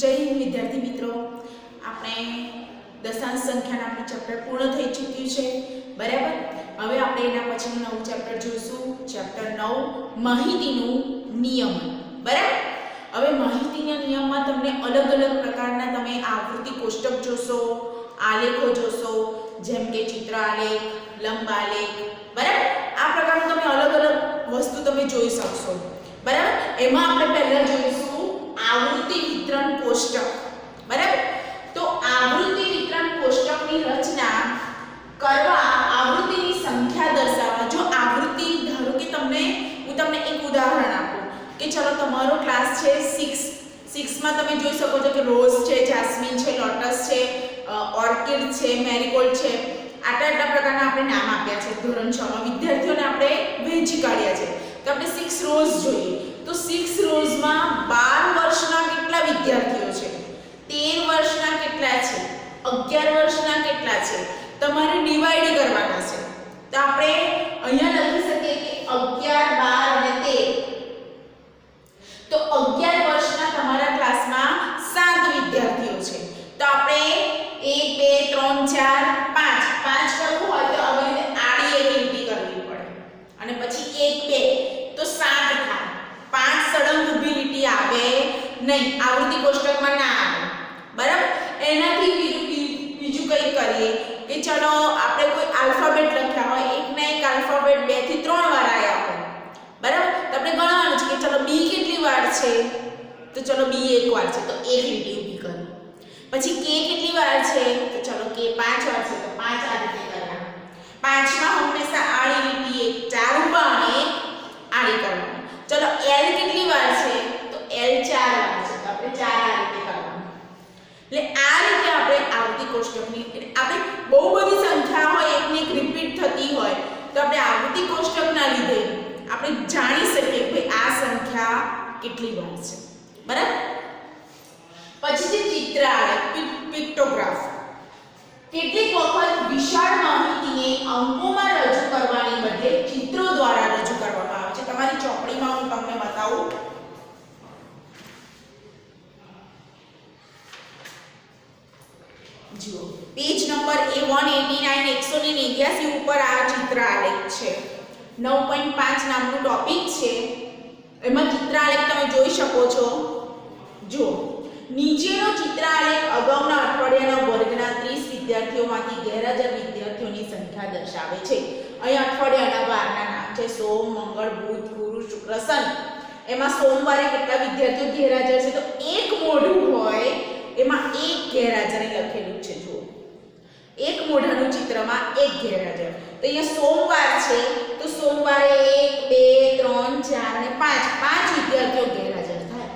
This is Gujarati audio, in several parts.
જય હિન્દ, વિદ્યાર્થી મિત્રો. આપણે દશાંશ સંખ્યાના આપણું ચેપ્ટર પૂર્ણ થઈ ચૂક્યું છે. બરાબર? હવે આપણે એના પછીનું નવું ચેપ્ટર જોઈશું. ચેપ્ટર નવ, માહિતીનું નિયમન. બરાબર? હવે માહિતીના નિયમમાં તમને અલગ અલગ પ્રકારના તમે આવૃત્તિ કોષ્ટક જોશો, આલેખો જોશો, જેમ કે ચિત્ર આલેખ લંબ આલેખ બરાબર? આ પ્રકારનું તમે અલગ અલગ વસ્તુ તમે જોઈ શકશો. બરાબર? એમાં આપણે પહેલા જોઈશું આવૃત્તિ વિતરણ કોષ્ટક. બરાબર? તો આવૃત્તિ વિતરણ કોષ્ટકની રચના કરવા આવૃત્તિની સંખ્યા દર્શાવવા. જો આવૃત્તિ, ધારો કે તમને, હું તમને એક ઉદાહરણ આપું કે ચલો તમારો ક્લાસ છે 6 સિક્સમાં તમે જોઈ શકો છો કે રોઝ છે, જાસ્મિન છે, લોટસ છે ઓર્કિડ છે, મેરીગોલ્ડ છે. આટલા આટલા પ્રકારના આપણે નામ આપ્યા છે. ધોરણ 6 માં વિદ્યાર્થીઓને આપણે વહેંચી કાઢ્યા છે. તો આપણે સિક્સ રોઝ જોઈએ. તો સિક્સ રોઝમાં બાર વર્ષના કેટલા વિદ્યાર્થીઓ છે? તેર વર્ષના કેટલા છે? અગિયાર વર્ષના કેટલા છે? તમારે ડિવાઈડ કરવાના છે. તો આપણે અહીંયા લખી શકીએ કે અગિયાર, બાર અને તેર. તો અગિયાર વર્ષના તમારા ક્લાસમાં સાત વિદ્યાર્થીઓ છે તો આપણે એક બે ત્રણ ચાર પાંચ પાંચ કરવું હોય તો આવી રીતે આડી એક લીટી કરવી પડે અને પછી એક બે તો સાત થાય પાંચ સળંગ ઊભી લીટી આવે નહીં આવૃત્તિ કોષ્ટકમાં ના આવે બરાબર એનાથી બીજું બી- બીજું કંઈ કે ચલો આપણે કોઈ આલ્ફાબેટ લખ્યા હોય એકના એક આલ્ફાબેટ, બેથી ત્રણ વાર આવ્યા હોય. બરાબર? તો આપણે ગણવાનું છે કે ચલો બી કેટલી વાર છે? તો ચલો બી એક વાર છે. તો એક લીટી ઊભી કરી. પછી કે કેટલી વાર છે? તો ચલો કે પાંચ વાર છે. તો પાંચ આ રીતે કરવા પાંચમાં હંમેશા આડી લીટી એક ચાર ઊભા અને એક આડી કરવાની ચલો એલ કેટલી વાર છે તો એલ ચાર વાર છે તો આપણે ચાર આ રીતે કરવાનું એટલે આ રીતે આપણે આવૃત્તિ કોષ્ટકની એટલે આપણે બહુ બધી સંખ્યા હોય એકની એક રિપીટ થતી હોય તો આપણે આવૃત્તિ કોષ્ટકના લીધે આપણે જાણી શકીએ કે ભાઈ આ સંખ્યા કેટલી વાર છે? બરાબર? પછી જે ચિત્ર આવે પિક્ટોગ્રાફ કેટલીક વખત વિશાળ માહિતીને અંકોમાં રજૂ કરવાની બદલે ચિત્રો દ્વારા રજૂ કરવામાં આવે છે. તમારી ચોપડીમાં હું તમને બતાવું. જુઓ પેજ નંબર એ વન એટી નાઇન એકસો ને નેવ્યાસી ઉપર આ ચિત્ર આલેખ છે. નવ પોઈન્ટ પાંચ નામનું ટોપિક છે. એમાં ચિત્ર આલેખ તમે જોઈ શકો છો. જુઓ નીચેનો ચિત્રાલેખ અગાઉના અઠવાડિયાના વર્ગના 30 વિદ્યાર્થીઓમાંથી ગેરહાજર વિદ્યાર્થીઓની સંખ્યા દર્શાવે છે. અહીં અઠવાડિયાના વારના નામ છે સોમ, મંગળ, બુધ, ગુરુ, શુક્ર, શનિ. એમાં સોમવારે કેટલા વિદ્યાર્થીઓ ગેરહાજર છે? તો એક મોઢું હોય, એમાં એક ગેરહાજર લખેલું છે, જુઓ. એક મોઢાનું ચિત્રમાં એક ગેરહાજર. તો અહીંયા સોમવાર છે, તો સોમવારે એક, બે, ત્રણ, ચાર અને પાંચ પાંચ વિદ્યાર્થીઓ ગેરહાજર થાય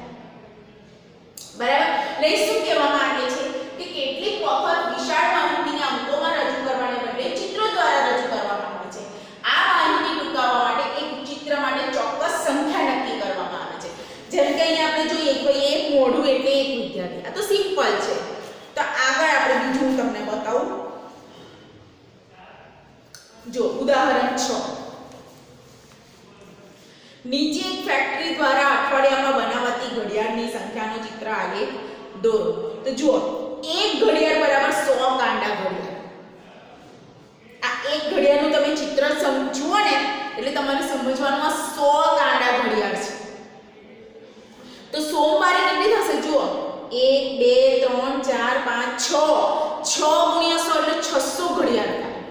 બરાબર એટલે શું કહેવા માંગે છે કે કેટલીક વખત વિશાળ માહિતીને અંકોમાં રજૂ કરવાને બદલે ચિત્રો દ્વારા રજૂ કરવામાં આવે છે આ માહિતી ટૂંકાવવા માટે એક ચિત્ર માટે ચોક્કસ સંખ્યા નક્કી કરવામાં આવે છે જેમ કે અહીંયા આપણે જોઈએ કે ભાઈ એક મોઢું એટલે એક વિદ્યાર્થી સિમ્પલ છે. તો આગળ આપણે બીજું તમને બતાવું. જો, ઉદાહરણ 6 નીચે એક ફેક્ટરી દ્વારા અઠવાડિયામાં બનાવાતી ઘડિયાળની સંખ્યાનો ચિત્ર આલેખ દોરો. તો જુઓ, એક ઘડિયાળ બરાબર 100 કાંડા ઘડિયાળ. આ એક ઘડિયાળનું તમે ચિત્ર સમજો ને, એટલે તમારે સમજવાનું આ 100 કાંડા ઘડિયાળ છે. તો સોમવારે કેટલી થશે? જુઓ. 1 2 3 4 5 6 6 ગુણ્યા સો એટલે છસો ઘડિયાળ થાય.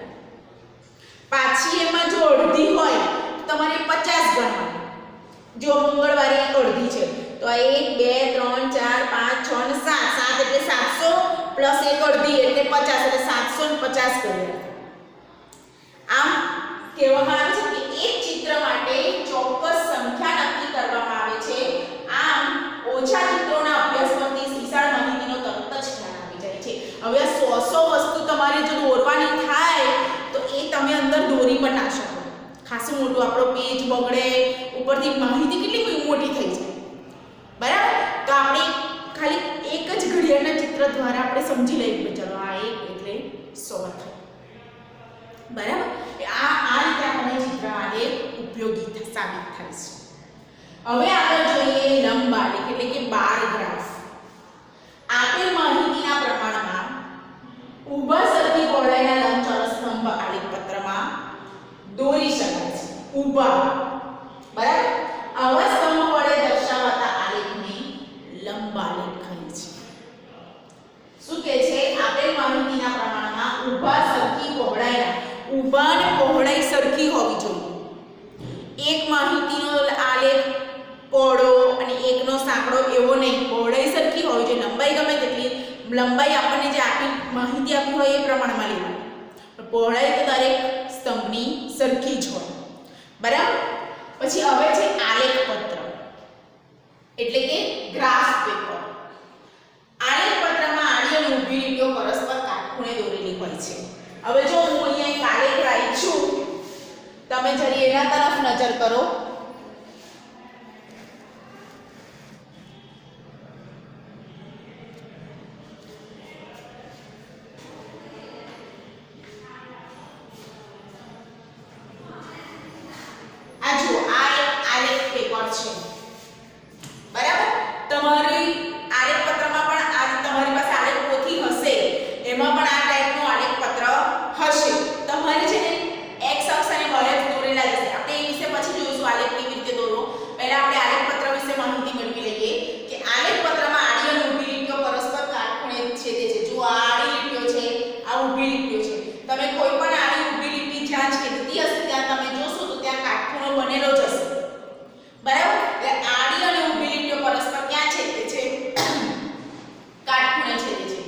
પાછી એમાં જો અડધી હોય તમારે પચાસ ગણવાનું. જો મંગળવારે એક અડધી છે, તો આ 1 2 3 4 5 6 અને 7 7 એટલે સાતસો પ્લસ એક અડધી એટલે 50 એટલે 750 ઘડિયાળ આમ કહેવામાં આવે છે કે એક ચિત્ર માટે ચોક્કસ સંખ્યા નક્કી કરવામાં આવે છે આમ ઓછા ચિત્રોના અભ્યાસ પરથી વિશાળ માહિતીનો તરત જ ખ્યાલ આવી જાય છે હવે આ સો સો વસ્તુ તમારે જો દોરવાની થાય તો એ તમે અંદર દોરી પણ ના શકો. ખાસું મોટું આપણો પેજ બગડે, ઉપરથી માહિતી કેટલી મોટી થઈ જાય. બરાબર? તો આપણે ખાલી એક જ ઘડિયાળના ચિત્ર દ્વારા આપણે સમજી લઈએ ચલો આ એક એટલે સો બરાબર? આ આ રીતે આપણે ચિત્ર આજે ઉપયોગી સાબિત થાય છે. હવે આગળ જોઈએ લંબ એટલે કે બાર ગ્રાફ. આપેલ માહિતીના પ્રમાણમાં ઊભા સરખી પહોળાઈના લંબચોરસ સ્તંભ આલેખપત્રમાં દોરી શકાય છે ઊભા બરાબર? આવા સ્તંભ વડે દર્શાવાતા આલેખને લંબાલેખ કહે છે. શું કહે છે? આપેલ માહિતીના પ્રમાણમાં ઊભા સરખી પહોળાઈના ઊભા અને પહોળાઈ સરખી હોવી જોઈએ. એક માહિતીનો આલેખ પહોળો અને એકનો સાંકડો એવો નહીં. પહોળાઈ સરખી હોવી જોઈએ. લંબાઈ ગમે તેટલી લંબાઈ આપણને જે આપી માહિતી આપી હોય એ પ્રમાણમાં લેવાની. પહોળાઈ દરેક સ્તંભની સરખી જ હોય. બરાબર? પછી હવે છે આલેખ પત્ર એટલે કે ગ્રાફ પેપર. આલેખ પત્રમાં આડી અને ઊભી લીટીઓ પરસ્પર કાટખૂણે દોરેલી હોય છે. હવે જો હું અહીંયા એક આલેખ લાવી છું, તમે જરી એના તરફ નજર કરો. પેપર છે બરાબર તમારી આલેખ પત્રમાં પણ આ તમારી પાસે આલેખ પોથી હશે એમાં પણ આ ટાઈપનું આલેખ પત્ર હશે તમારે છે ને એક્સ અક્ષ અને y અક્ષ દોરેલા જ હશે આપણે એ વિશે પછી જોઈશું આલેખ કેવી રીતે દોરવો પહેલા આપણે આલેખ પત્ર વિશે માહિતી મેળવી લઈએ કે આલેખ પત્રમાં આડી અને ઊભી લીટીઓ પરસ્પર કાટખૂણે છેદે છે જો આ આડી લીટીઓ છે આ ઊભી લીટીઓ છે તમે કોઈ પણ આડી ઊભી લીટી જ્યાં છેદતી હશે ત્યાં તમે જોશો તો ત્યાં કાટખૂણો બનેલો જ હશે બરાબર એટલે આડી અને ઊભી લીટીઓ પરસ્પર ક્યાં છેદે છે કાટખૂણે છેદે છે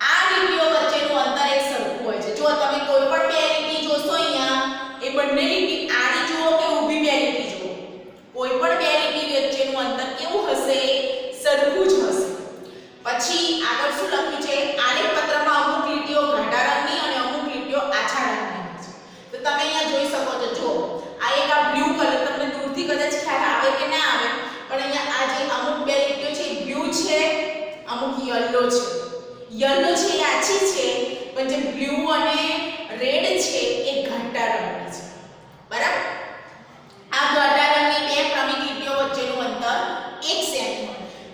આ લીટીઓ વચ્ચેનું અંતર એક સરખું હોય છે જો તમે કોઈ પણ બે લીટી જોશો અહીંયા એ બંને લીટી આડી જુઓ કે ઊભી બે લીટી જુઓ કોઈ પણ બે લીટી વચ્ચેનું અંતર કેવું હશે સરખું જ હશે પછી આગળ શું લખ્યું છે આલેખ પત્રમાં અમુક લીટીઓ ઘાટા રંગની અને અમુક લીટીઓ આછા રંગની હોય છે તો તમે અહીંયા જોઈ શકો છો જો આ એક આ બ્લુ કલર તમને દૂરથી કદાચ ખ્યાલ આવે કે ના આવે, પણ અહીંયા આ જે અમુક બે લીટીઓ છે બ્લુ છે, અમુક યલો છે. યલો છે એ આછી છે, પણ જે બ્લુ અને રેડ છે એ ઘાટા રંગની છે. બરાબર? આ ઘાટા રંગની બે ક્રમિક લીટીઓ વચ્ચેનું અંતર 1 સેમી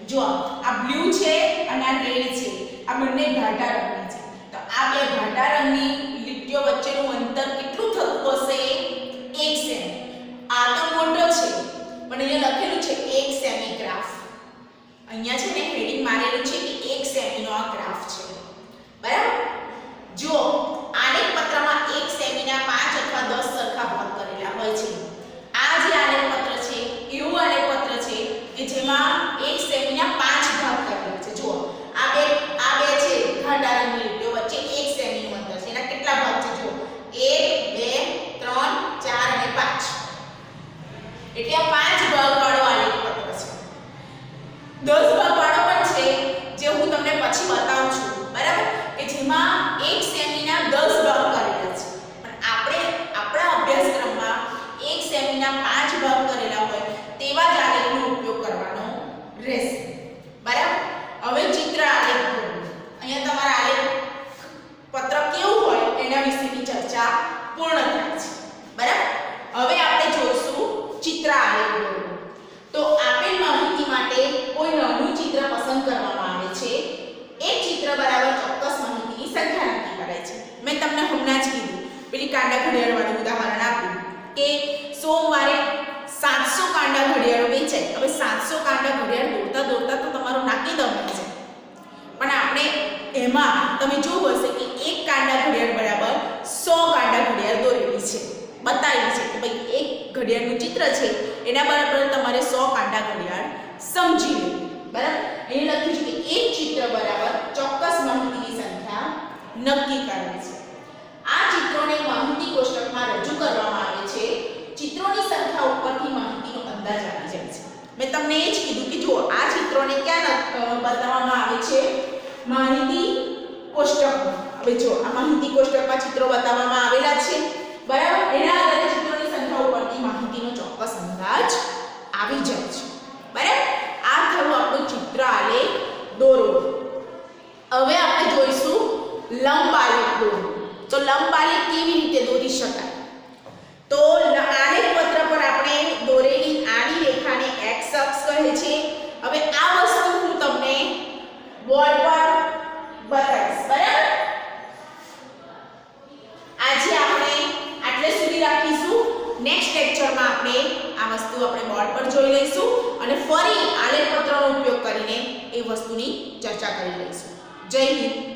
જો આ બ્લુ છે અને આ રેડ છે, આ બંને ઘાટા રંગની છે. તો આ બે ઘાટા રંગની લીટીઓ વચ્ચેનું અંતર કેટલું થતું હશે 1 સેમી આ તો મોટો છે પણ અહીંયા લખેલું છે 1 સેમી ગ્રાફ અહીંયા છે ને હેડિંગ મારેલું છે કે 1 સેમીનો આ ગ્રાફ છે બરાબર જો આલેખ પત્રમાં 1 સેમીના 5 અથવા 10 સરખા ભાગ કરેલા હોય છે આ જે આલેખ પત્ર છે એવું આલેખ પત્ર છે કે જેમાં 1 સેમીના 5 ભાગ કરેલા છે જુઓ આ બે આ બે છે ઘાટા રંગની લીટીઓ વચ્ચે 1 સેમીનું અંતર છે એના કેટલા ભાગ છે જુઓ 1 2 3 4 અને 5 એટલે આ પાંચ ભાગવાળો આલેખ પત્ર છે દસ ભાગવાળો પણ છે જે હું તમને પછી બતાવું છું બરાબર કે જેમાં એક સેમીના દસ ભાગ કરેલા છે પણ આપણે આપણા અભ્યાસક્રમમાં એક સેમીના પાંચ ભાગ કરેલા હોય તેવા જ આલેખનો ઉપયોગ કરવાનો રહેશે બરાબર હવે ચિત્ર આલેખ દોરો. અહીંયા તમારા આલેખ પત્ર કેવું હોય એના વિશેની ચર્ચા પૂર્ણ થાય છે બરાબર હવે આપણે જોઈશું ચિત્ર આલેખ દોરવું તો આપેલ માહિતી માટે કોઈ નાનું ચિત્ર પસંદ કરવામાં આવે છે એક ચિત્ર બરાબર ચોક્કસ માહિતીની સંખ્યા નક્કી કરાય છે મેં તમને હમણાં જ કીધું પેલી કાંડા ઘડિયાળવાનું ઉદાહરણ આપ્યું કે સોમવારે સાતસો કાંડા ઘડિયાળો વેચાય હવે સાતસો કાંડા ઘડિયાળ દોરતા દોરતા તો તમારું નાકી દબાઈ છે પણ આપણે એમાં તમે જોવું હશે કે એક કાંડા ઘડિયાળ બરાબર સો કાંડા ઘડિયાળ દોરેલી છે. બતાવી છે કે ભાઈ એક ઘડિયાળનું ચિત્ર છે. એના બરાબર તમારે સો કાંડા ઘડિયાળ સમજી લેવું. બરાબર? અહીં લખ્યું છે કે એક ચિત્ર બરાબર ચોક્કસ માહિતીની સંખ્યા નક્કી કરે છે. આ ચિત્રોને માહિતી કોષ્ટકમાં રજૂ કરવામાં આવે છે. ચિત્રોની સંખ્યા ઉપરથી માહિતીનો અંદાજ આવી જાય છે. મેં તમને એ જ કીધું કે જુઓ, આ ચિત્રોને ક્યાં બતાવવામાં આવે છે? માહિતી કોષ્ટકમાં. હવે જો, આ માહિતી કોષ્ટકમાં ચિત્રો બતાવવામાં આવેલા છે. બરાબર? એના આધારે ચિત્રોની સંખ્યા ઉપરથી માહિતીનો ચોક્કસ અંદાજ આવી જાય છે બરાબર આ થયું આપણું ચિત્ર આલેખ દોરો હવે આપણે જોઈશું લંબ આલેખ દોરો તો કેવી રીતે દોરી શકાય? તો આલેખ પત્ર પર આપણે દોરેલી આડી રેખાને x અક્ષ કહે છે. હવે આ વસ્તુ હું તમને બોર્ડ બતાવીશ. બરાબર? આજે આપણે આટલે સુધી રાખીશું. નેક્સ્ટ લેક્ચરમાં આપણે આ વસ્તુ આપણે બોર્ડ પર જોઈ લઈશું અને ફરી આલેખ પત્રનો ઉપયોગ કરીને એ વસ્તુની ચર્ચા કરી લઈશું. જય હિન્દ.